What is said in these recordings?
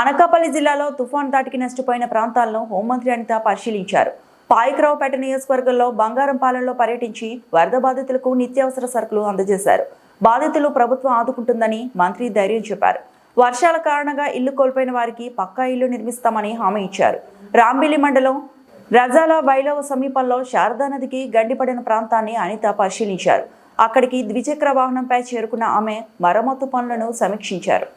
అనకాపల్లి జిల్లాలో తుఫాన్ దాటికి నష్టపోయిన ప్రాంతాలను హోంమంత్రి అనిత పరిశీలించారు. పాయకరావుపేట నియోజకవర్గంలో బంగారంపాలెంలో పర్యటించి వరద బాధితులకు నిత్యావసర సరుకులు అందజేశారు. బాధితులు ప్రభుత్వం ఆదుకుంటుందని మంత్రి ధైర్యం చెప్పారు. వర్షాల కారణంగా ఇల్లు కోల్పోయిన వారికి పక్కా ఇల్లు నిర్మిస్తామని హామీ ఇచ్చారు. రాంబిలి మండలం రజాల బైలవ సమీపంలో శారదా నదికి గండిపడిన ప్రాంతాన్ని అనిత పరిశీలించారు. అక్కడికి ద్విచక్ర వాహనంపై చేరుకున్న ఆమె మరమ్మతు పనులను సమీక్షించారు.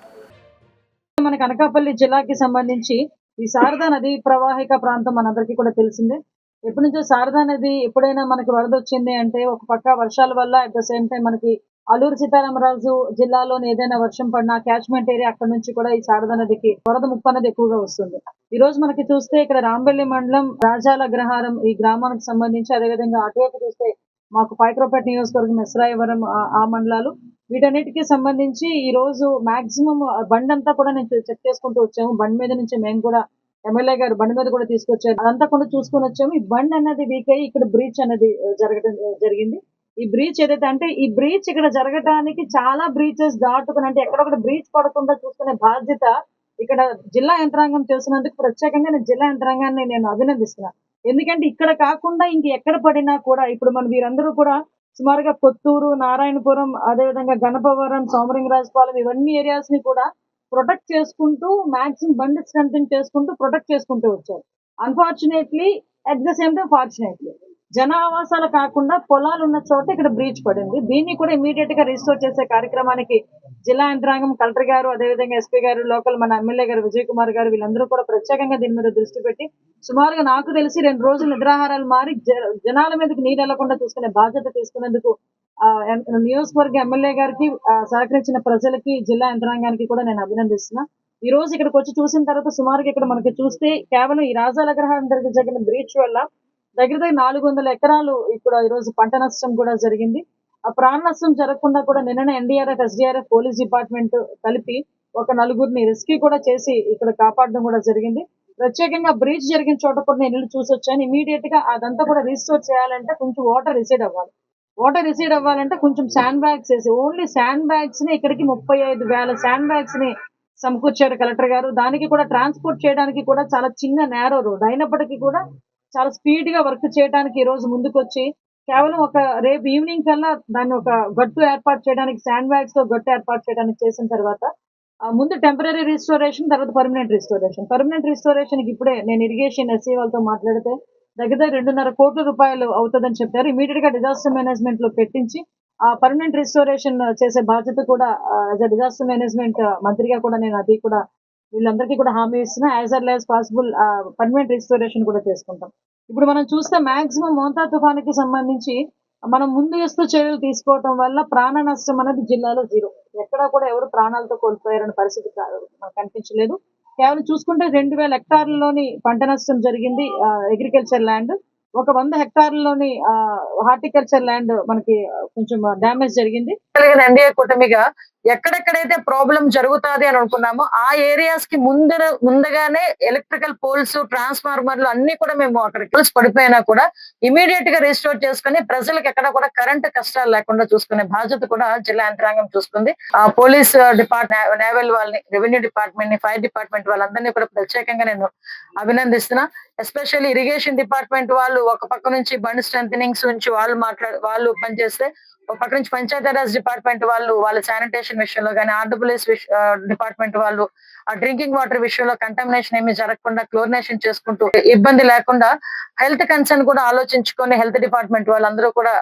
మనకి అనకాపల్లి జిల్లాకి సంబంధించి ఈ శారదా నది ప్రవాహిక ప్రాంతం మనందరికీ కూడా తెలిసిందే. ఎప్పటి నుంచో శారదా నది ఎప్పుడైనా మనకి వరద వచ్చింది అంటే ఒక పక్క వర్షాల వల్ల అట్ ద సేమ్ టైం మనకి అల్లూరు సీతారామరాజు జిల్లాలోని ఏదైనా వర్షం పడినా క్యాచ్మెంట్ ఏరియా అక్కడ నుంచి కూడా ఈ శారదా నదికి వరద ముప్పు అనేది ఎక్కువగా వస్తుంది. ఈ రోజు మనకి చూస్తే ఇక్కడ రాంబెల్లి మండలం రాజాల అగ్రహారం ఈ గ్రామానికి సంబంధించి అదేవిధంగా అటువైపు చూస్తే మాకు పైక్రోపేట నియోజకవర్గం ఎస్రాయవరం ఆ మండలాలు. వీటన్నిటికి సంబంధించి ఈ రోజు మాక్సిమం బండి అంతా కూడా నేను చెక్ చేసుకుంటూ వచ్చాము. బండి మీద నుంచి మేము కూడా ఎమ్మెల్యే గారు బండి మీద కూడా తీసుకొచ్చారు. అదంతా కూడా చూసుకొని వచ్చాము. ఈ బండ్ అన్నది వీక్ అయ్యి ఇక్కడ బ్రీచ్ అనేది జరగడం జరిగింది. ఈ బ్రీచ్ ఏదైతే అంటే ఈ బ్రీచ్ ఇక్కడ జరగటానికి చాలా బ్రీచెస్ దాటుకుని అంటే ఎక్కడొక్కడ బ్రీచ్ పడకుండా చూసుకునే బాధ్యత ఇక్కడ జిల్లా యంత్రాంగం చేసినందుకు ప్రత్యేకంగా నేను జిల్లా యంత్రాంగాన్ని నేను అభినందిస్తున్నాను ఎందుకంటే ఇక్కడ కాకుండా ఇంక ఎక్కడ పడినా కూడా ఇప్పుడు మన వీరందరూ కూడా సుమారుగా కొత్తూరు నారాయణపురం అదేవిధంగా గణపవరం సోమరింగరాజపాలెం ఇవన్నీ ఏరియాస్ని కూడా ప్రొటెక్ట్ చేసుకుంటూ మాక్సిమం బండి స్ట్రెంగ్ చేసుకుంటూ ప్రొటెక్ట్ చేసుకుంటూ వచ్చారు. Unfortunately at the same time fortunately జన ఆవాసాలు కాకుండా పొలాలు ఉన్న చోట ఇక్కడ బ్రీచ్ పడింది. దీన్ని కూడా ఇమీడియట్గా రిస్టోర్ చేసే కార్యక్రమానికి జిల్లా యంత్రాంగం కలెక్టర్ గారు అదేవిధంగా ఎస్పీ గారు లోకల్ మన ఎమ్మెల్యే గారు విజయ్ కుమార్ గారు వీళ్ళందరూ కూడా ప్రత్యేకంగా దీని మీద దృష్టి పెట్టి సుమారుగా నాకు తెలిసి రెండు రోజులు నిద్రాహారాలు మారి జనాల మీదకి నీరు వెళ్ళకుండా చూసుకునే బాధ్యత తీసుకునేందుకు ఆ, నియోజకవర్గ ఎమ్మెల్యే గారికి సహకరించిన ప్రజలకి జిల్లా యంత్రాంగానికి కూడా నేను అభినందిస్తున్నా. ఈ రోజు ఇక్కడికి వచ్చి చూసిన తర్వాత సుమారుగా ఇక్కడ మనకి చూస్తే కేవలం ఈ రాజాల గ్రహం దగ్గర జరిగిన బ్రీచ్ వల్ల దగ్గర దగ్గర నాలుగు వందల ఎకరాలు ఇక్కడ ఈ రోజు పంట నష్టం కూడా జరిగింది. ఆ ప్రాణ నష్టం జరగకుండా కూడా నిన్న ఎన్డీఆర్ఎఫ్ ఎస్డీఆర్ఎఫ్ పోలీస్ డిపార్ట్మెంట్ కలిపి ఒక నలుగురిని రెస్క్యూ కూడా చేసి ఇక్కడ కాపాడడం కూడా జరిగింది. ప్రత్యేకంగా బ్రీచ్ జరిగిన చోట కూడా నేను ఇల్లు చూసి వచ్చాను. ఇమీడియట్గా అదంతా కూడా రీస్టోర్ చేయాలంటే కొంచెం వాటర్ రిసీడ్ అవ్వాలి. వాటర్ రిసీడ్ అవ్వాలంటే కొంచెం శాండ్ బ్యాగ్స్ వేసి ఓన్లీ శాండ్ బ్యాగ్స్ని ఇక్కడికి ముప్పై ఐదు వేల శాండ్ బ్యాగ్స్ని సమకూర్చారు కలెక్టర్ గారు. దానికి కూడా ట్రాన్స్పోర్ట్ చేయడానికి కూడా చాలా చిన్న నేరో రోడ్ అయినప్పటికీ కూడా చాలా స్పీడ్గా వర్క్ చేయడానికి ఈ రోజు ముందుకొచ్చి కేవలం ఒక రేపు ఈవినింగ్ కల్లా దాన్ని ఒక గట్టు ఏర్పాటు చేయడానికి శాండ్ బ్యాగ్స్తో గట్టు ఏర్పాటు చేయడానికి చేసిన తర్వాత ముందు టెంపరీ రిస్టోరేషన్ తర్వాత పర్మనెంట్ రిస్టోరేషన్ పర్మనెంట్ రిస్టోరేషన్కి ఇప్పుడే నేను ఇరిగేషన్ ఎస్సీ వాళ్ళతో మాట్లాడితే దగ్గర రెండున్నర కోట్ల రూపాయలు అవుతుందని చెప్పారు. ఇమీడియట్గా డిజాస్టర్ మేనేజ్మెంట్లో పెట్టించి ఆ పర్మనెంట్ రిస్టోరేషన్ చేసే బాధ్యత కూడా యాజ్ అ డిజాస్టర్ మేనేజ్మెంట్ మంత్రిగా కూడా నేను అది కూడా వీళ్ళందరికీ కూడా హామీ ఇస్తున్నా. As uh as possible permanent restoration కూడా చేసుకుంటాం. ఇప్పుడు మనం చూస్తే మాక్సిమం మోంతా తుఫానికి సంబంధించి మనం ముందు చర్యలు తీసుకోవటం వల్ల ప్రాణ నష్టం అనేది జిల్లాలో జీరో. ఎక్కడా కూడా ఎవరు ప్రాణాలతో కోల్పోయారనే పరిస్థితి మనకు కనిపించలేదు. కేవలం చూసుకుంటే రెండు వేల హెక్టార్లలోని పంట నష్టం జరిగింది అగ్రికల్చర్ ల్యాండ్ ఒక వంద హెక్టార్లలోని హార్టికల్చర్ ల్యాండ్ మనకి కొంచెం డ్యామేజ్ జరిగింది. ఎన్డీఏ కూటమిగా ఎక్కడెక్కడైతే ప్రాబ్లం జరుగుతాది అని అనుకున్నామో ఆ ఏరియాస్కి ముందర ముందుగానే ఎలక్ట్రికల్ పోల్స్ ట్రాన్స్ఫార్మర్లు అన్ని కూడా మేము అక్కడ పోల్స్ పడిపోయినా కూడా ఇమీడియట్గా రిస్టోర్ చేసుకుని ప్రజలకు ఎక్కడ కూడా కరెంట్ కష్టాలు లేకుండా చూసుకునే బాధ్యత కూడా జిల్లా యంత్రాంగం చూసుకుంది. ఆ పోలీస్ డిపార్ట్మెంట్ నేవల్ వాళ్ళని రెవెన్యూ డిపార్ట్మెంట్ని ఫైర్ డిపార్ట్మెంట్ వాళ్ళందరినీ కూడా ప్రత్యేకంగా నేను అభినందిస్తున్నా. ఎస్పెషల్లీ ఇరిగేషన్ డిపార్ట్మెంట్ వాళ్ళు ఒక పక్క నుంచి బండ్ స్ట్రెంథనింగ్స్ నుంచి వాళ్ళు మాట్లాడు వాళ్ళు పనిచేస్తే ఒక పక్క నుంచి పంచాయతీరాజ్ డిపార్ట్మెంట్ వాళ్ళు వాళ్ళ శానిటేషన్ శానిటేషన్ విషయంలో కానీ ఆర్డబ్ల్యూఎస్ డిపార్ట్మెంట్ వాళ్ళు ఆ డ్రింకింగ్ వాటర్ విషయంలో కంటామినేషన్ ఏమి జరగకుండా క్లోరినేషన్ చేసుకుంటూ ఇబ్బంది లేకుండా హెల్త్ కన్సర్న్ కూడా ఆలోచించుకొని హెల్త్ డిపార్ట్మెంట్ వాళ్ళందరూ కూడా